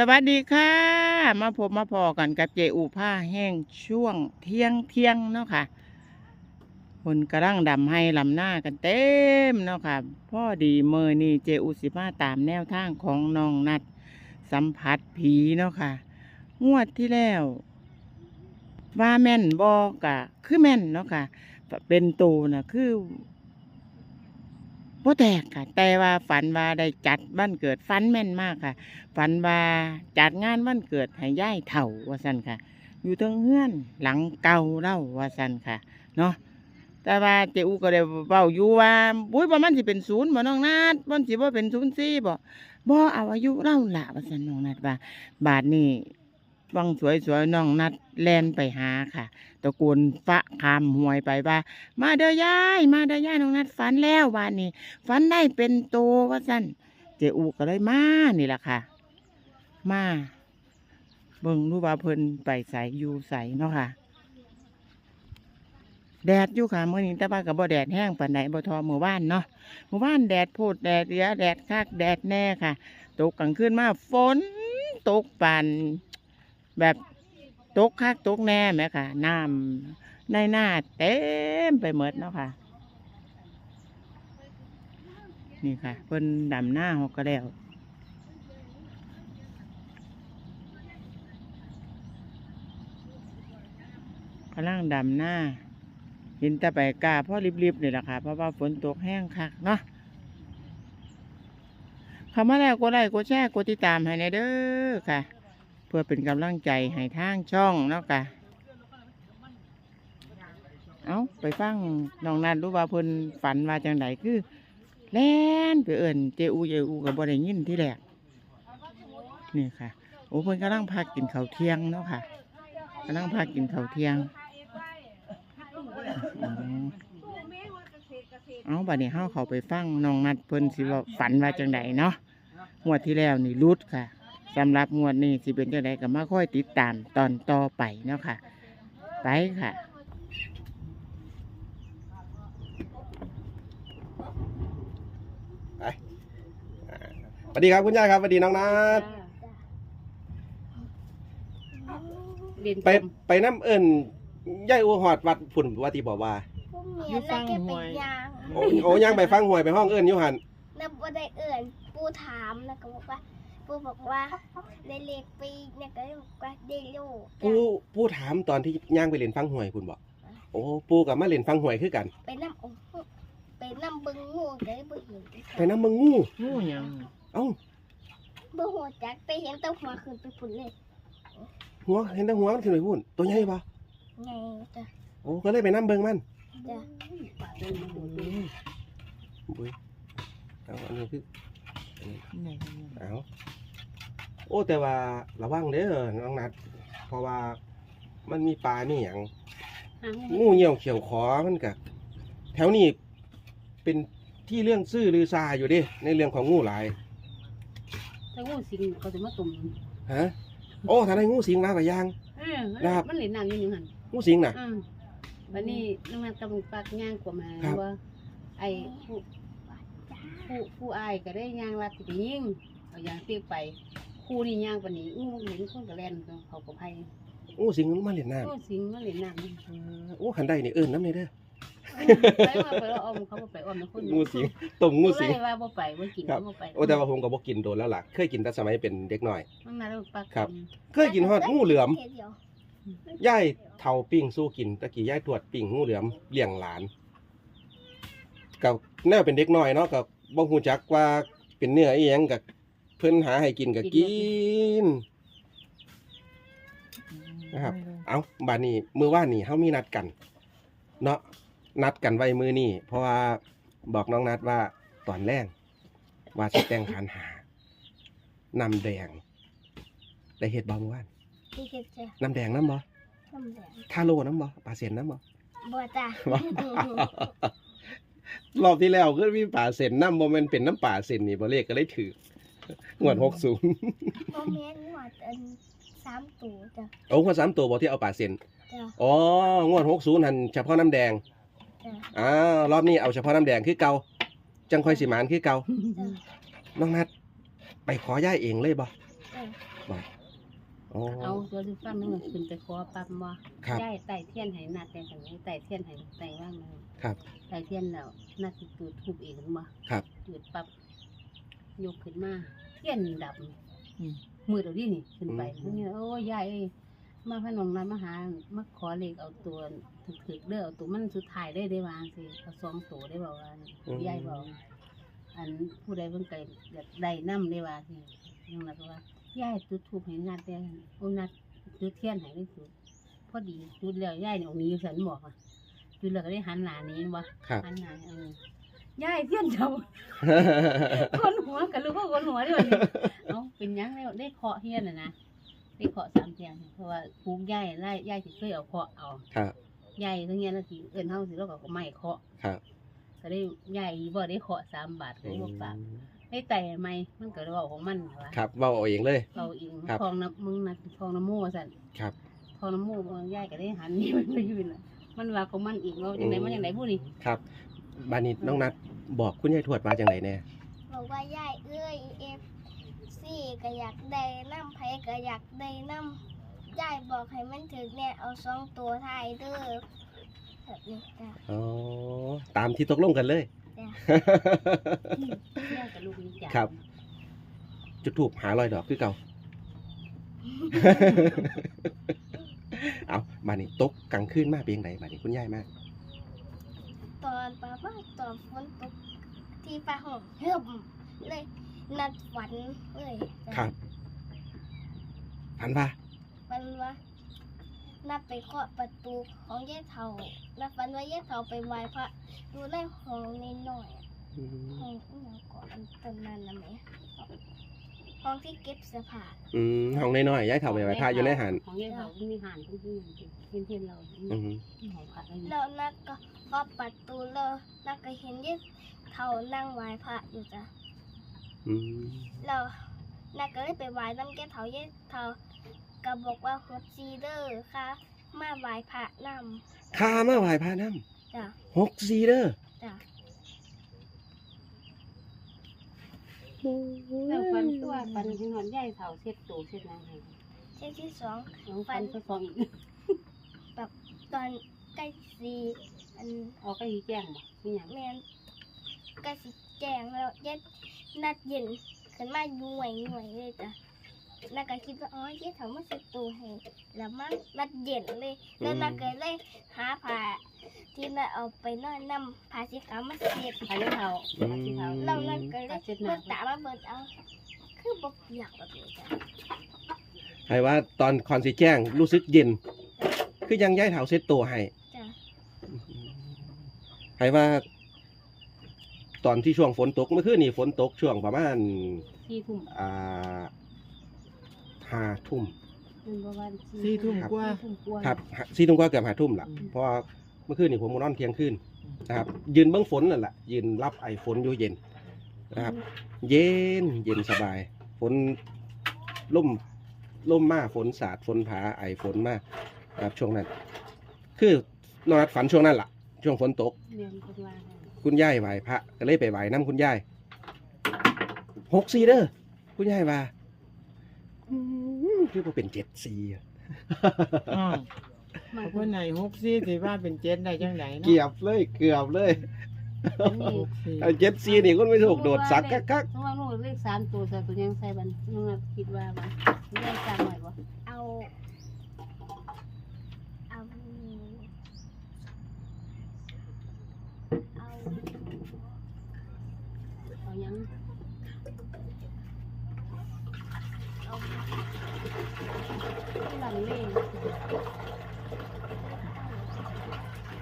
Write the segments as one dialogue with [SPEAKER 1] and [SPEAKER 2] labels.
[SPEAKER 1] สวัสดีค่ะ มาพบมาพอกันกับเจอูผ้าแห้งช่วงเที่ยงเที่ยงเนาะค่ะคนกระร่างดำให้ลำหน้ากันเต็มเนาะค่ะพ่อดีเมอนี่เจอูสิมาตามแนวทางของน้องนัด สัมผัสผีเนาะค่ะ งวดที่แล้ว ว่าแม่นบอกะ คือแม่นเนาะค่ะ เป็นตูนะคือ บ่แตกค่ะ แต่ว่าฝันว่าได้จัดบ้านเกิดฝันแม่นมากค่ะ ฝันว่าจัดงานวันเกิดให้ย่ายเถ่าว่าสันค่ะ อยู่ทั้งเฮือนหลังเก่าเล่าว่าสันค่ะเนาะแต่ว่าเจอูก็ได้เว้าอยู่ว่าบุ้ยบ่มันสิเป็นศูนย์บ่น้องนัดมันสิบ่เป็นศูนย์สี่บ่บ่เอาอายุเล่าละว่าสันน้องนัดว่าบาทนี้ วังสวยๆน้องนัดแลนไปหาค่ะ ตะโกนฟะคามหวยไปว่า มาเด้อยาย มาเด้อยายน้องนัดฝันแล้วบานนี้ฝันได้เป็นโตว่าสันเจอูก็เลยมานี่แหละค่ะ มาเบิ่งรู้ว่าเพิ่นไปใสอยู่ใสเนาะค่ะแดดอยู่ค่ะเมื้อนี้แต่ว่าก็บ่แดดแห้งปานใดบ่ทอมื้อวานเนาะมื้อวานแดดโพดแดดเหลือแดดคักแดดแน่ค่ะ ตกกลางคืนมาฝน ตกปาน แบบตกคักตกแน่แหมค่ะ น้ำในหน้าเต็มไปหมดเนาะค่ะ นี่ค่ะเพิ่นดำหน้าเฮาก็แล้วกำลังดำหน้าเห็นแต่ไปกล้าพ่อรีบๆนี่แหละค่ะ เพราะว่าฝนตกแห้งคักเนาะเข้ามาแล้วกดไลค์กดแชร์กดติดตามให้ในเด้อค่ะ เพื่อเป็นกำลังใจให้ทางช่องเนาะค่ะเอาไปฟังน้องนัดรู้ว่าเพิ่นฝันว่าจังไดคือแล่นไปเอิ่นเจอูเจอูกับบ่ได้ยินที่แรกนี่ค่ะ โอ้เพิ่นกำลังพากินข้าวเที่ยงเนาะค่ะกำลังพากินข้าวเที่ยงอ๋อเอาบัดนี้เฮาเขาไปฟังน้องนัดเพิ่นสิว่าฝันว่าจังใดเนาะงวดที่แล้วนี่รุดค่ะ สำหรับงวดนี้สิเป็นจังใดก็มาค่อยติดตามตอนต่อไปเนาะค่ะ ไปค่ะ
[SPEAKER 2] สวัสดีครับคุณย่าครับสวัสดีน้องนัท
[SPEAKER 3] เรียน
[SPEAKER 2] ไปไปน้ำเอิญย่ายอูหอดวัดฝุ่นวัดที่บอกว่า
[SPEAKER 4] พวกเมี
[SPEAKER 1] อยู่
[SPEAKER 4] ย
[SPEAKER 1] ฟั
[SPEAKER 4] แล้ว
[SPEAKER 1] ง
[SPEAKER 4] แก
[SPEAKER 1] ห
[SPEAKER 4] ไป
[SPEAKER 1] วย
[SPEAKER 4] ยาง
[SPEAKER 2] โอ้โอ้ย่างไปฟังหวยไปห้องเอิญอยู่หัน
[SPEAKER 4] แล้วบ่ได้เอื่นปูถามแล้วก็บอกว่า ปูบอกว่าได้เลขปีเนี่ยก็เลยบอกว่าได้ลูก
[SPEAKER 2] ผู้ผู้ถามตอนที่ย่างไปเล่นฟังหวยคุณบอกโอ้ปูกับมาเล่นฟังหวยคือกัน
[SPEAKER 4] ไปน้ำโอ้โหไปน้ำบึงงูก็เลยบ่เห็น
[SPEAKER 2] ไปน้ำมึงงู
[SPEAKER 1] งูหยัง
[SPEAKER 2] เอ้า
[SPEAKER 4] บ่หัวจักไปเห็นแตัวหัวขึ้นไปพุ่นเลย
[SPEAKER 2] หัวเห็นแต่หัวมันขึ้นไปพุ่นตัวใหญ่ปะ
[SPEAKER 4] ไงจ้ะ
[SPEAKER 2] โอ้ก็เลยไปน้ำเบิงมัน
[SPEAKER 4] จ้ะ
[SPEAKER 2] บุ้ยเอาอันนี้คือ
[SPEAKER 1] ไหน
[SPEAKER 2] เอาโอ้แต่ว่าระวังเด้อน้องนัด เพราะว่ามันมีปลามีหยัง
[SPEAKER 3] หาง
[SPEAKER 2] งูเหี่ยวเขียวขอมันกะแถวนี้เป็นที่เรื่องซื่อลือซาอยู่เดิในเรื่องของงูหลาย
[SPEAKER 3] ถ้างูสิงเขาจะมาตุ่ม
[SPEAKER 2] ฮะโอ้ทนายงูสิงมากับยาง
[SPEAKER 3] เออ
[SPEAKER 2] นะครับ
[SPEAKER 3] มันเหรียญน้ำอยู่นี่หัน
[SPEAKER 2] งูสิงน่ะ
[SPEAKER 3] อืมวันนี้น้องนันกำลังปักย่างกว่ามา
[SPEAKER 2] ครับ
[SPEAKER 3] ว่าไอ้ ผู้ผู้ผู้อายก็ได้ย่างรัดสิไปยิงเอายางเตียกไปคู่นี่ย่างปานนี้งูเห็นคนกระแลนเขาก็ไพ่
[SPEAKER 2] งูสิงมันมาเล่นน้
[SPEAKER 3] งูสิงมันเหรียญน้ำนี่ำ
[SPEAKER 2] โอ้ขันได้นี่เอิญน้ำเลยเด้อ
[SPEAKER 3] ไปว่าไปแล้วออมเขาบ่ไปออมนะคน
[SPEAKER 2] งูสิงต้มงูสิง
[SPEAKER 3] เลยว่าบ่ไปบ่กิน
[SPEAKER 2] ครับ
[SPEAKER 3] บ่ไป
[SPEAKER 2] โอ้แต่ว่าผมก็บ่กินโดนแล้วล่ะเคยกินแต่สมัยเป็นเด็กน้อย
[SPEAKER 3] น้องนันเราปัก
[SPEAKER 2] ครับ เคยกินฮอดงูเหลือม
[SPEAKER 4] เดียว
[SPEAKER 2] ย่ายเท่าปิ้งสู้กินตะกี้ย่ายตรวจปิ้งงูเหลือมเลี้ยงหลานกับแนวเป็นเด็กน้อยเนาะกับ บ่ฮู้จักว่าเป็นเนื้ออีหยังกับเพิ่นหาให้กินก็กิน นะครับ เอาบานนี้มือว่านนี่เขามีนัดกัน เนาะนัดกันไว้มือนี่เพราะว่าบอกน้องนัดว่าตอนแรกว่าจะแต่งขันหานำแดงได้เห็ดบอมอว่าน
[SPEAKER 4] ที่เฮ็ดจ้ะ
[SPEAKER 2] น้ำแดงน้ำบ่
[SPEAKER 4] น้ำแดง
[SPEAKER 2] ทาโลน้ำบ่ปลาเซ็นน้ำบ่
[SPEAKER 4] บ่จ้ะ
[SPEAKER 2] รอบที่แล้วก็มีป่าเซ็นน้ำบ่แมันเป็นน้ำป่าเซ็นนี่บ่เลขก็เลยถืองวดหกศูนย์
[SPEAKER 4] บ่แม่นหัวอันสามตัวจ้ะ
[SPEAKER 2] โอ้งวดสามตัวบ่ที่เอาป่าเซ็น
[SPEAKER 4] จ้ะ
[SPEAKER 2] อ๋องวดหกศูนย์หันเฉพาะน้ำแดง
[SPEAKER 4] จ้ะ
[SPEAKER 2] อ้าวรอบนี้เอาเฉพาะน้ำแดงคือเก่าจังค่อยสิหมานคือเก่า
[SPEAKER 4] จ้ะ
[SPEAKER 2] น้องนัดไปขอย่ายเองเลยบ่
[SPEAKER 4] จ้ะ
[SPEAKER 2] บ่อ๋อ
[SPEAKER 3] เอาตัวที่ฟังนึงขึ้นไปขอปั๊บบ่
[SPEAKER 2] ครับ
[SPEAKER 3] ย้ายไต่เทียนให้นัดแต่กันนี้ไต่เทียนให้ไต่ว่างเลย
[SPEAKER 2] ครับ
[SPEAKER 3] ไต่เทียนแล้วนัดสิจุดทูบเองบ่
[SPEAKER 2] ครับ
[SPEAKER 3] จุดปั๊บยกขึ้นมาเทียนดับ
[SPEAKER 1] อืม
[SPEAKER 3] มือเดี๋ยวนี้นี่ขึ้นไป
[SPEAKER 2] อืม
[SPEAKER 3] เนี่ยโอ้ยายเอ้ยมาพนมนานมาหามาขอเลขเอาตัวถึกๆเด้อเอาตัวมันสุดท้ายได้ได้วางสิเอาสองตัวได้บอกว่านี่ยายบอก อันผู้ใดเพิ่นไก่อยากได้น้ำได้ว่าสิยังไงก็ว่า ย่ายจุดทูบให้นัดได้โอ้นัดจุดเทียนให้ได้จุดพอดีจุดแล้วย่ายเนี่ยเอาหนี้ฉันบอกอะจุดแล้วก็ได้หันหน้าหนี้บ่
[SPEAKER 2] ครับ
[SPEAKER 3] หันหน้าเออย่ายเทียนเจ้าคนหัวกันลูกก็คนหัวด้วยนี่เอาเป็นหยังแล้วได้เคาะเทียนน่ะนะได้เคาะสามเทียนเพราะว่าปลูกย่ายไล่ย่ายสิเคยเอาเคาะเอา
[SPEAKER 2] ครับ
[SPEAKER 3] ย่ายทั้งเงี้ยแล้วสิเอิ้นเฮาสิแล้วก็ไม้เคาะ
[SPEAKER 2] ครับ
[SPEAKER 3] ก็ได้ย่ายบ่ได้เคาะสามบาทก็ได้บ่ฝาก ไอ้แต่ไม่มันก็เว้าของมันว่า
[SPEAKER 2] ครับเว้าเอาเองเลย
[SPEAKER 3] เราเอง
[SPEAKER 2] ครับ
[SPEAKER 3] ทองน้ำมึงนะทองน้ำโม่สั่น
[SPEAKER 2] ครับ
[SPEAKER 3] ทองน้ำโม่บางย่ายก็ได้หันนี่มันไปอยู่น่ะมันว่าของมันอีกว่าจังไดมันจังไดบุนี่
[SPEAKER 2] ครับบานิดน้องนัดบอกคุณยายทวดว่าจังไหนแน่
[SPEAKER 4] บอกว่ายายเอ้ยเอฟซี่ก็อยากได้น้ำไผก็อยากได้น้ำยายบอกให้มันถึงเนี่ยเอาสองตัวไทายเด้อแบบนี้จ้ะ
[SPEAKER 2] อ๋อตามที่ตกลงกันเลย
[SPEAKER 4] จ้ะ
[SPEAKER 3] เที่ยวกับลูกนี่จ้ะ
[SPEAKER 2] ครับ จุดถูกหาลอยดอกคือเก่า เอาบานิตกกลางคืนมาเป็นยังไงบานิคุณยายมาก
[SPEAKER 4] ตอนป้าว่าตอนฝนตกที่ป้าห้องเฮิบเลยนัดฝันเลยจ้ะ
[SPEAKER 2] ครับพันว่า
[SPEAKER 4] มันว่า นัดไปเคาะประตูของยายเฒ่านัดฝันว่ายายเฒ่าไปไหว้พระอยู่ในห้องน้อยๆอะ
[SPEAKER 2] อืม
[SPEAKER 4] ห้องอีหยังก่อนต้นนั้นนะแม่ห้องที่เก็บเสื้อผ้า
[SPEAKER 2] อืมห้องน้อยๆยายเถ่าไปไหว้พระอยู่ในหัน
[SPEAKER 3] ของยายเขามีหันทุกที่เทียนเทียนเรา
[SPEAKER 2] อืม
[SPEAKER 3] ของพระอะไร
[SPEAKER 4] แล้วนักก็เคาะประตูแล้วนักก็เห็นยายเฒ่านั่งไหว้พระอยู่จ้ะ
[SPEAKER 2] อืม
[SPEAKER 4] แล้วนักก็เลยไปไหว้น้ำแก้เฒ่ายายเฒ่า ก็บอกว่าฮดซีเดอร์ค่ะ มาไหว้พระน
[SPEAKER 2] ข้ามาไหว้พระน้ำ
[SPEAKER 4] จ้ะำ
[SPEAKER 2] หกซีเด้อ
[SPEAKER 4] จ้ะ
[SPEAKER 3] แล้วฟันตัวฟันที่นอนยายเฒ่าเช็ดตูเช็ดนางให้
[SPEAKER 4] เช่นที่สอง
[SPEAKER 3] น้องฟันก็ฟองอีก
[SPEAKER 4] ตอนใกล้สีอัน
[SPEAKER 3] ออกก็ยีแจ้งบ่มีหยัง
[SPEAKER 4] แมนก็สิแจงแล้วเย็ดนัดเย็นขึ้นมาหน่วยหน่วยเลยจ้ะ นักก็คิดว่าอ๋อเย็ดเขามาเสร็จตูให้แล้วมันนัดเย็นเลย แล้วนักก็เลยหาผ้าที่นัดเอาไปนอนน้ำผ้าสีขาวมาเสียบ
[SPEAKER 3] พายายเฒ่าพายายเฒ่า
[SPEAKER 4] เรานักก็เล
[SPEAKER 3] ผ้ายเช็ดห
[SPEAKER 4] เมื่
[SPEAKER 3] น้า
[SPEAKER 4] อตามาเบิดเอา คือบกเปียกแบบนี้จ้ะ
[SPEAKER 2] ให้ว่าตอนคอนสิแจ้งรู้สึกเย็น คือยังยายเถ่าเซ็ตตัวให้
[SPEAKER 4] จ้ะ
[SPEAKER 2] ให้ว่า ตอนที่ช่วงฝนตกเมื่อคืนนี่ฝนตกช่วงประมาณ
[SPEAKER 3] สี่ทุ่ม
[SPEAKER 2] อ่า ห้าทุ่ม
[SPEAKER 3] มันประมาณ
[SPEAKER 1] สี่ทุ่ม
[SPEAKER 2] ครับ
[SPEAKER 1] กว่า
[SPEAKER 3] สี่ทุ่มกว่า
[SPEAKER 2] ครับสี่ทุ่มก็เกือบห้าทุ่มละ
[SPEAKER 1] อืม
[SPEAKER 2] เพราะว่าเมื่อคืนนี่ผมมานอนเที่ยงคืนนะครับยืนเบื้องฝนนั่นแหละยืนรับไอ้ฝนอยู่เย็นนะครับ เย็นเย็นสบาย ฝนล่มล่มมากฝนสาดฝนผาไอฝนมากนะครับช่วงนั้น คือนอนฝันช่วงนั้นล่ะ ช่วงฝนตก
[SPEAKER 3] เรียนคนว่าให้
[SPEAKER 2] คุณยายไหวพระก็เลยไปไหวน้ำคุณยายหกซีเด้อคุณยายว่าอืม คือว่าเป็นเจ็ดซีอะ
[SPEAKER 1] อ้าว
[SPEAKER 3] มา
[SPEAKER 1] เพื่อนไหนหกซี่สิว่าเป็นเจ็ดได้จังไหนเนาะ
[SPEAKER 2] เกือบเลยเกือบเลย
[SPEAKER 3] นี่
[SPEAKER 1] หกสี่
[SPEAKER 2] เอาเจ็ดซีนี่คุณไม่ถูกโดดซักกักกัก
[SPEAKER 3] เพราะว่าลูกเลขสามตัวแต่ตัวยังใส่บันน้องนับคิดว่ามันได้จำหน่อยบ่
[SPEAKER 4] เอาเอาเอา
[SPEAKER 3] เอายัง
[SPEAKER 4] เอา
[SPEAKER 3] หลังเลข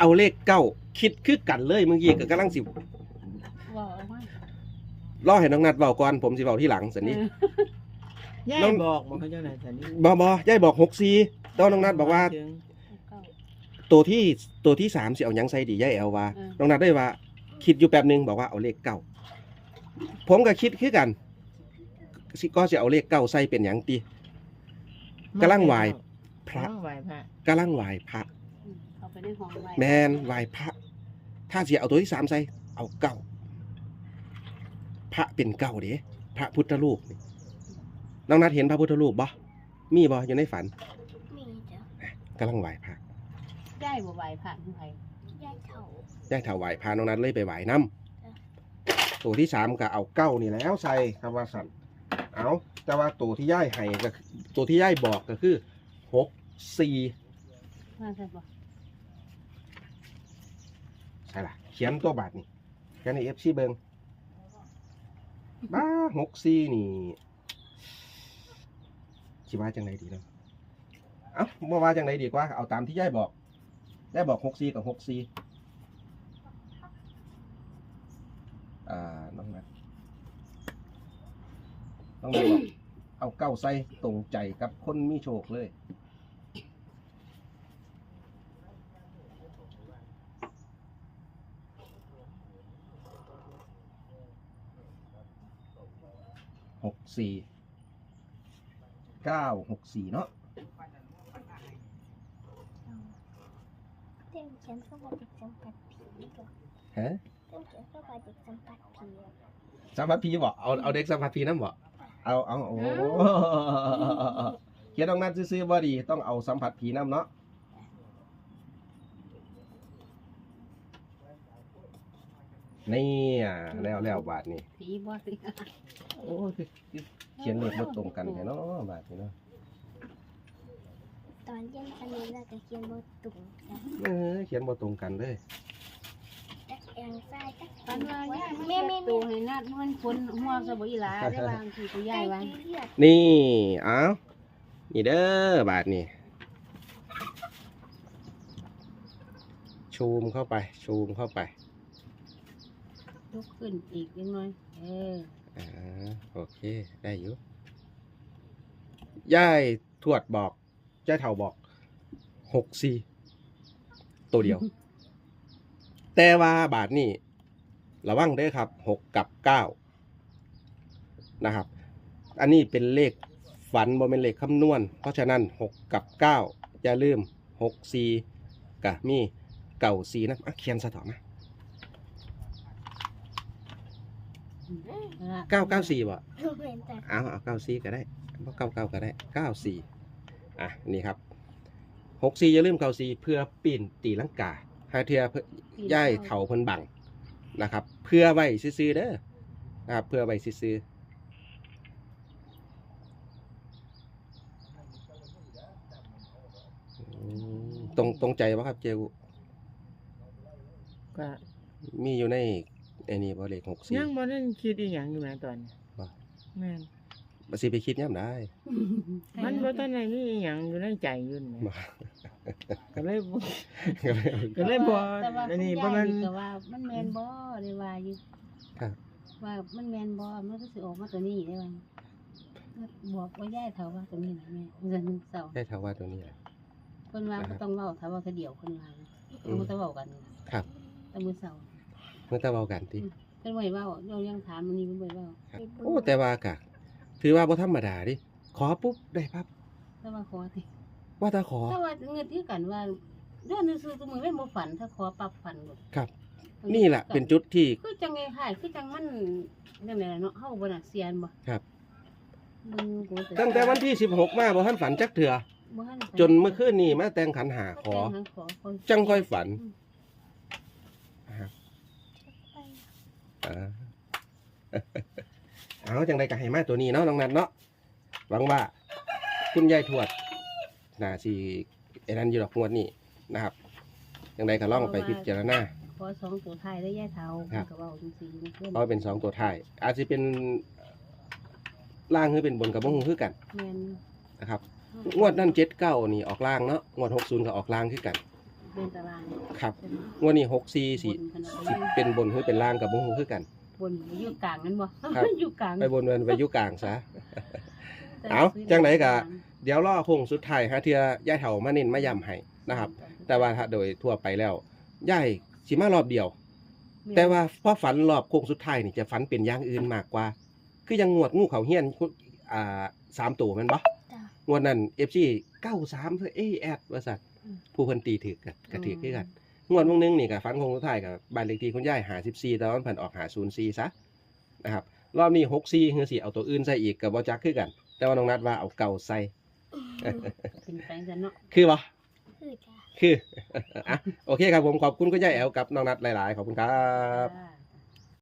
[SPEAKER 2] เอาเลขเก้าคิดคือกันเลยเมื่อกี้ก็กำลังสิ
[SPEAKER 3] ว่าเอามา
[SPEAKER 2] ล่อให้น้องนัดเบาก่อนผมสิเบาที่หลังสันนี้
[SPEAKER 1] ยาย
[SPEAKER 2] น้อง
[SPEAKER 1] บอกบอกเขาจังไหนสันนี้
[SPEAKER 2] บอบอยายบอกหกซีตอนน้องนัดบอกว่า
[SPEAKER 1] ถึง
[SPEAKER 3] เก้า
[SPEAKER 2] ตัวที่ตัวที่สามสิเอาหยังใส่ดียายแอลว่า
[SPEAKER 3] เออ
[SPEAKER 2] น้องนัดได้ว่า คิดอยู่แป๊บหนึงบอกว่าเอาเลขเก้าผมก็คิดคือกันสิก็จะเอาเลขเก้าใส่เป็นหยังตี กำลังไหว้พระ
[SPEAKER 1] กำลังไหวพระ
[SPEAKER 2] กำลังไหวพระ
[SPEAKER 3] อืมเอา ไปในห้องไว้
[SPEAKER 2] แมนไหวพระ ถ้าสิเอาตัวที่สามใส่ เอาเก้าพระเป็นเก้าเด้พระพุทธรูปนี่น้องนัดเห็นพระพุทธรูปบ่มีบ่อยู่ในฝัน
[SPEAKER 4] มีจ้ะ
[SPEAKER 2] กำลังไหว้พระ
[SPEAKER 3] ได้บ่ไหวผ่านผู้ไผ
[SPEAKER 4] ยายเถา
[SPEAKER 2] ย่ายถวายพาน้องนัดเลยไปไหว้น้ำตัวที่สามก็เอาเก้านี่แล้วใส่คำว่าสันเอาแต่ว่าตัวที่ย่ายให้ก็คือตัวที่ย่ายบอกก็คือหกสี่
[SPEAKER 3] ว่าซั่นบ่
[SPEAKER 2] ใช่ล่ะ เขียนตัวบาทนี่แค่ในเอฟซีเบิงบ้าหกสี่นี่คิดว่าจังไดดีเนาะเอ้าบ่ว่าจังไดดีกว่า เอาตามที่ย่ายบอกย่ายบอกหกสี่กับหกสี่อ่าน้องนัดน้องนัดบอกเอาเก้าใส่ตรงใจกับคนมีโชคเลย หกสี่เก้าหกสี่เนาะ
[SPEAKER 4] เต้นเขียนเข้ามาติดสัมผัสผีก่อน
[SPEAKER 2] ฮะ
[SPEAKER 4] เต้นเขียนเข้ามาติดสัมผัสผีอะ
[SPEAKER 2] สัมผัสพีบอกเอาเอาเด็กสัมผัสพีนั่นบอกเอาเอาโอ้เขียนตรงนั้นซื้อๆบ่ดี ต้องเอาสัมผัสผีน้ำเนาะ นี่อะแล้วแล้วบาทนี่
[SPEAKER 3] ผีบ่สิ
[SPEAKER 2] โอ้ยเขียนเลขบ่ตรงกันแค่เนาะบาทนี่เนาะ
[SPEAKER 4] ตอนเย็นคันนี้เราก็เขียนบทตุ่งกัน
[SPEAKER 2] เออเขียนบ่ตรงกันเลย
[SPEAKER 4] จักแองซ้ายจัก
[SPEAKER 3] ปันว่าย่าย
[SPEAKER 4] แม่
[SPEAKER 3] แม่
[SPEAKER 4] แม่
[SPEAKER 3] แม่ตัวให้นัดมันคนหัวซะบ่อีหลาได้บางทีกู
[SPEAKER 4] ใก
[SPEAKER 3] ย้า
[SPEAKER 4] ล้
[SPEAKER 3] ยว่า
[SPEAKER 4] กินเลือด
[SPEAKER 2] นี่เอานี่เด้อบาทนี่ชูมเข้าไป ชูมเข้าไป
[SPEAKER 3] ยกขึ้นอีกนิดหน่อย เออ
[SPEAKER 2] อ่าโอเค ได้อยู่ย่ายทวดบอกย่ายเท่าบอกหกสี่ตัวเดียว แต่ว่าบาทนี่ระวังเด้อครับหกกับเก้านะครับ อันนี้เป็นเลขฝันบ่เป็นเลขคำนวณ เพราะฉะนั้นหกกับเก้าอย่าลืมหกสี่กับมีเก่าสี่นะอะเขียนซะต่อมา เก้าเก้าสี่บ่
[SPEAKER 4] เหมือนแต่
[SPEAKER 2] เอาเอาเก้าสี่ก็ได้เก้าเก้าก็ได้เก้าสี่อะนี่ครับหกสี่อย่าลืมเก้าสี่เพื่อปีนตีลังกาหาเทือเพื่อย่ายเถาเพิ่นบังนะครับ เพื่อไว้ซื้อๆเด้อนะครับเพื่อไว้ซื้อๆอืมตรงตรงใจปะครับเจว
[SPEAKER 1] ก็
[SPEAKER 2] มีอยู่ใน ไอ้นี่บ่เลขหกสี่
[SPEAKER 1] ยังบ่ได้คิดอีหยังอยู่แม่ตอนนี้
[SPEAKER 2] บ่
[SPEAKER 1] แม่น
[SPEAKER 2] บ่สิไปคิดย่ำได้
[SPEAKER 1] มันบ่ทันได้มีอีหยังอยู่ในใจอยู่นี่
[SPEAKER 2] บ่
[SPEAKER 1] ก็เลยบ่
[SPEAKER 2] ก็เลยเอา
[SPEAKER 1] ก็เลยบ่
[SPEAKER 3] แต่ว่า
[SPEAKER 1] อันนี้
[SPEAKER 3] คุณ
[SPEAKER 1] บ่
[SPEAKER 3] ยาย
[SPEAKER 1] แม่น
[SPEAKER 3] นี่ก็ว่ามันแม่นบ่ได้ว่าอยู่
[SPEAKER 2] ครับ
[SPEAKER 3] ว่ามันแม่นบ่มันก็สิออกมาตัวนี้ได้ว่าบอกว่ายายเฒ่าว่าตัวนี้นะแม่เงินเสา
[SPEAKER 2] ได้เท่าว่าตัวนี้แหละ
[SPEAKER 3] เพิ่นว่า
[SPEAKER 2] นะครับ
[SPEAKER 3] บ่ต้องเว้าถ้าเว้าแต่เดียวเพิ่นว่า
[SPEAKER 2] อืม
[SPEAKER 3] เอาแต่เว้ากันนี่ล่ะ
[SPEAKER 2] ครับ
[SPEAKER 3] แต่มื้อเช้า
[SPEAKER 2] เมื่อตะเบากันติ
[SPEAKER 3] เพิ่นบ่ให้เว้าเรายังถามมันนี่เพิ่นบ่ให้เว้า
[SPEAKER 2] ครับโอ้แต่ว่ากะถือว่าบ่ธรรมดาดิขอปุ๊บได้ปั๊บ
[SPEAKER 3] แต่ว่าขอติ
[SPEAKER 2] ว่าถ้าขอ
[SPEAKER 3] แต่ว่าเงินคือกันว่าย้อนซื่อๆตัวมือเล่นบ่ฝันถ้าขอปรับฝันหมด
[SPEAKER 2] ครับ นี่แหละเป็นจุดที่
[SPEAKER 3] คือจังไงค่ะคือจังมันจังไดล่ะเนาะเฮาบ่น่ะเสียนบ่
[SPEAKER 2] ครับ
[SPEAKER 3] เบิ่งกู
[SPEAKER 2] ตั้งแต่วันที่ 16 มาบ่ทันฝันจักเถื่อ
[SPEAKER 3] บ่ทันฝั
[SPEAKER 2] จนเมื่อคืนนี้มาแต่งขันหาขอ
[SPEAKER 3] แต่งขอขอ
[SPEAKER 2] จังค่อยฝันนะครับอ่า เอาจังไดก็ให้มาตัวนี้เนาะน้องนันเนาะหวังว่าคุณยายทวดน่าสิไอ้นั่นอยู่ดอกงวดนี้นะครับจังไดก็ลองไปพิจารณา
[SPEAKER 3] ขอสองตัวท้ายได้แย่เท่า
[SPEAKER 2] ครับ
[SPEAKER 3] ก็เว้าจังซี่เพิ่น
[SPEAKER 2] เอาเป็นสองตัวท้ายอาจจะเป็นล่างหรือเป็นบนกับบ่ฮู้คือกัน
[SPEAKER 3] แม่น
[SPEAKER 2] นะครับงวดนั่นเจ็ดเก้านี่ออกล่างเนาะงวดหกศูนย์ก็ออกล่างคือกัน
[SPEAKER 3] เป็นตาราง
[SPEAKER 2] ครับงวดนี้หกสี่สี่
[SPEAKER 3] บนเพิ่นเอา
[SPEAKER 2] สิ
[SPEAKER 3] ไว้
[SPEAKER 2] เป็นบนหรือเป็นล่างกับบ่ฮู้คือกัน
[SPEAKER 3] บนอยู่กลางนั่นบ่
[SPEAKER 2] ครับ
[SPEAKER 3] อยู่กลาง
[SPEAKER 2] ไปบนเวนไปอยู่กลางซะ เอาจังไหนก็เดี๋ยวรอโค้งสุดท้ายฮะเทื่อย่ายเฒ่ามาเน้นมาย้ำให้นะครับ แต่ว่าถ้าโดยทั่วไปแล้วย่ายสิมารอบเดียว แต่ว่าพอฝันรอบโค้งสุดท้ายนี่จะฝันเป็นอย่างอื่นมากกว่า คือยังงวดงูเขาเฮียนอ่าสามตัวแมันบ่
[SPEAKER 4] จ้ะ
[SPEAKER 2] งวดนั้นเอฟซีเก้าสามเอแอดว่าสัตว์ ผู้เพิ่นตีถือกันกระถือคือกันงวดวงหนึงนี่กับฟันคงสุดท้ายกับบ้านเลขที่คุณยายหาสิบสี่ตอนนั้นผ่านออกหาศูนย์สี่ซะนะครับรอบนี้หกสี่คือสี่เอาตัวอื่นใส่อีกกับบ่จักคือกัน แต่ว่าน้องนัดว่าเอาเก่าใส่
[SPEAKER 3] เป็นแปลงกันเนาะ
[SPEAKER 2] คือบ่
[SPEAKER 4] คือจ้ะ
[SPEAKER 2] คืออะโอเคครับผมขอบคุณคุณยายแอลกับน้องนัดหลาย ๆ ขอบคุณครับ
[SPEAKER 3] จ้า